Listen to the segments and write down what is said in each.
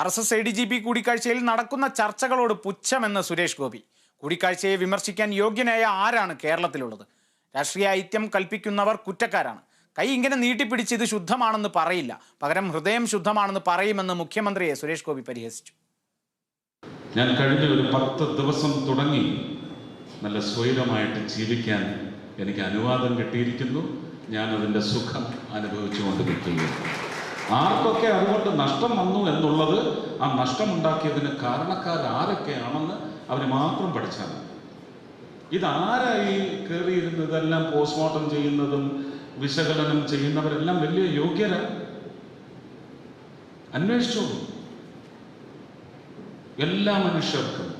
R S S A D G P കൂടിക്കാഴ്ചയിൽ നടക്കുന്ന ചർച്ചകളോട് പുച്ഛമെന്ന് സുരേഷ് ഗോപി. കൂടിക്കാഴ്ചയെ വിമർശിക്കാൻ യോഗ്യനായ ആരാണ് കേരളത്തിലുള്ളത്? രാഷ്ട്രീയ ഐത്യം കൽപ്പിക്കുന്നവർ കുറ്റക്കാരാണ്. കൈ ഇങ്ങനെ നീട്ടിപ്പിടിച്ച് ഇത് ശുദ്ധമാണെന്ന് പറയില്ല. പകരം ഹൃദയം ശുദ്ധമാണെന്ന് പറയുമെന്ന് മുഖ്യമന്ത്രിയെ സുരേഷ് ഗോപി പരിഹസിച്ചു. ഞാൻ കഴിഞ്ഞ ഒരു പത്ത് ദിവസം തുടങ്ങി നല്ല സ്വൈരമായിട്ട് ജീവിക്കാൻ എനിക്ക് അനുവാദം കിട്ടിയിരിക്കുന്നു. ഞാൻ അതിന്റെ സുഖം അനുഭവിച്ചുകൊണ്ട് നിൽക്കുകയാണ് ആർക്കൊക്കെ അതുകൊണ്ട് നഷ്ടം വന്നു എന്നുള്ളത് ആ നഷ്ടമുണ്ടാക്കിയതിന് കാരണക്കാർ ആരൊക്കെയാണെന്ന് അവർ മാത്രം പഠിച്ചാൽ ഇതാരായി കയറിയിരുന്ന് ഇതെല്ലാം പോസ്റ്റ്മോർട്ടം ചെയ്യുന്നതും വിശകലനം ചെയ്യുന്നവരെല്ലാം വലിയ യോഗ്യത അന്വേഷിച്ചോളൂ എല്ലാ മനുഷ്യർക്കും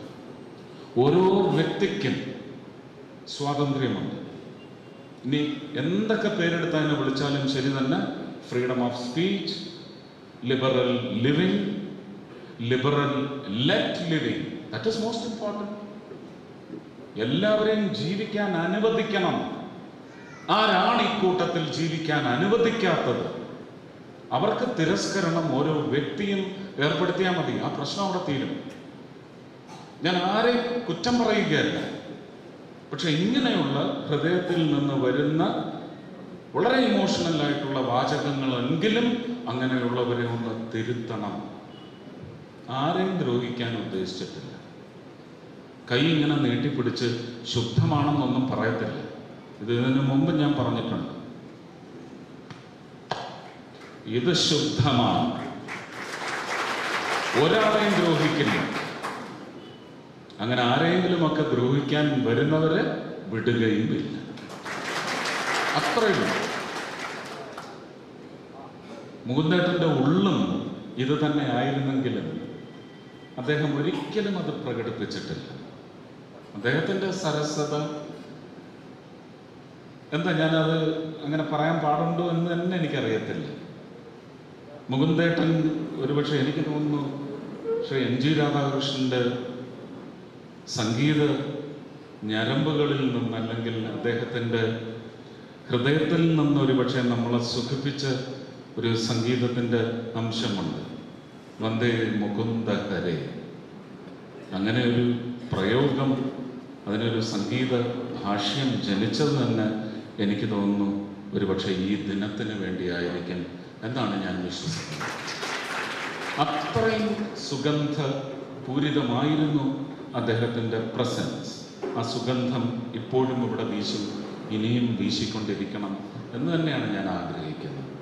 ഓരോ വ്യക്തിക്കും സ്വാതന്ത്ര്യമുണ്ട്. ഇനി എന്തൊക്കെ പേരെടുത്ത് വിളിച്ചാലും ശരി തന്നെ freedom of speech liberal living liberal let living that is most important എല്ലാവരെയും ജീവിക്കാൻ അനുവദിക്കണം. ആരാണ് ഈ കൂട്ടത്തിൽ ജീവിക്കാൻ അനുവദിക്കാത്തത്? അവർക്ക് തിരസ്കരണം ഓരോ വ്യക്തിയും ഏർപ്പെടുത്തിയാൽ മതി. ആ പ്രശ്നം അവിടെ തീരും. ഞാൻ ആരെയും കുറ്റം പറയുകയല്ല. പക്ഷെ ഇങ്ങനെയുള്ള ഹൃദയത്തിൽ നിന്ന് വരുന്ന വളരെ ഇമോഷണൽ ആയിട്ടുള്ള വാചകങ്ങളെങ്കിലും അങ്ങനെയുള്ളവരെ ഒന്ന് തിരുത്തണം. ആരെയും ദ്രോഹിക്കാൻ ഉദ്ദേശിച്ചിട്ടില്ല. കൈ ഇങ്ങനെ നീട്ടിപ്പിടിച്ച് ശുദ്ധമാണെന്നൊന്നും പറയത്തില്ല. ഇത് ഇതിനു മുമ്പ് ഞാൻ പറഞ്ഞിട്ടുണ്ട്. ഇത് ശുദ്ധമാണ്. ഒരാളെയും ദ്രോഹിക്കില്ല. അങ്ങനെ ആരെങ്കിലും ഒക്കെ ദ്രോഹിക്കാൻ വരുന്നവരെ വിടുകയും ഇല്ല അത്രയുള്ളൂ. മുകുന്ദേട്ടന്റെ ഉള്ളും ഇത് തന്നെ ആയിരുന്നെങ്കിലും അദ്ദേഹം ഒരിക്കലും അത് പ്രകടിപ്പിച്ചിട്ടില്ല. അദ്ദേഹത്തിന്റെ സരസത എന്താ ഞാനത് അങ്ങനെ പറയാൻ പാടുണ്ടോ എന്ന് തന്നെ എനിക്കറിയത്തില്ല. മുകുന്ദേട്ടൻ ഒരുപക്ഷെ എനിക്ക് തോന്നുന്നു ശ്രീ എം ജി രാധാകൃഷ്ണന്റെ സംഗീത ഞരമ്പുകളിൽ നിന്നും അല്ലെങ്കിൽ അദ്ദേഹത്തിന്റെ ഹൃദയത്തിൽ നിന്ന് ഒരുപക്ഷെ നമ്മളെ സുഖിപ്പിച്ച ഒരു സംഗീതത്തിന്റെ അംശമുണ്ട്. വന്ദേ മുകുന്ദ ഹരേ. അങ്ങനെ ഒരു പ്രയോഗം അതിനൊരു സംഗീത ഭാഷ്യം ജനിച്ചത് തന്നെ എനിക്ക് തോന്നുന്നു ഒരുപക്ഷെ ഈ ദിനത്തിന് വേണ്ടിയായിരിക്കും എന്നാണ് ഞാൻ വിശ്വസിക്കുന്നത്. അത്രയും സുഗന്ധ പൂരിതമായിരുന്നു അദ്ദേഹത്തിന്റെ പ്രസൻസ്. ആ സുഗന്ധം ഇപ്പോഴും ഇവിടെ വീശും ഇനിയും വീശിക്കൊണ്ടിരിക്കണം എന്ന് തന്നെയാണ് ഞാൻ ആഗ്രഹിക്കുന്നത്.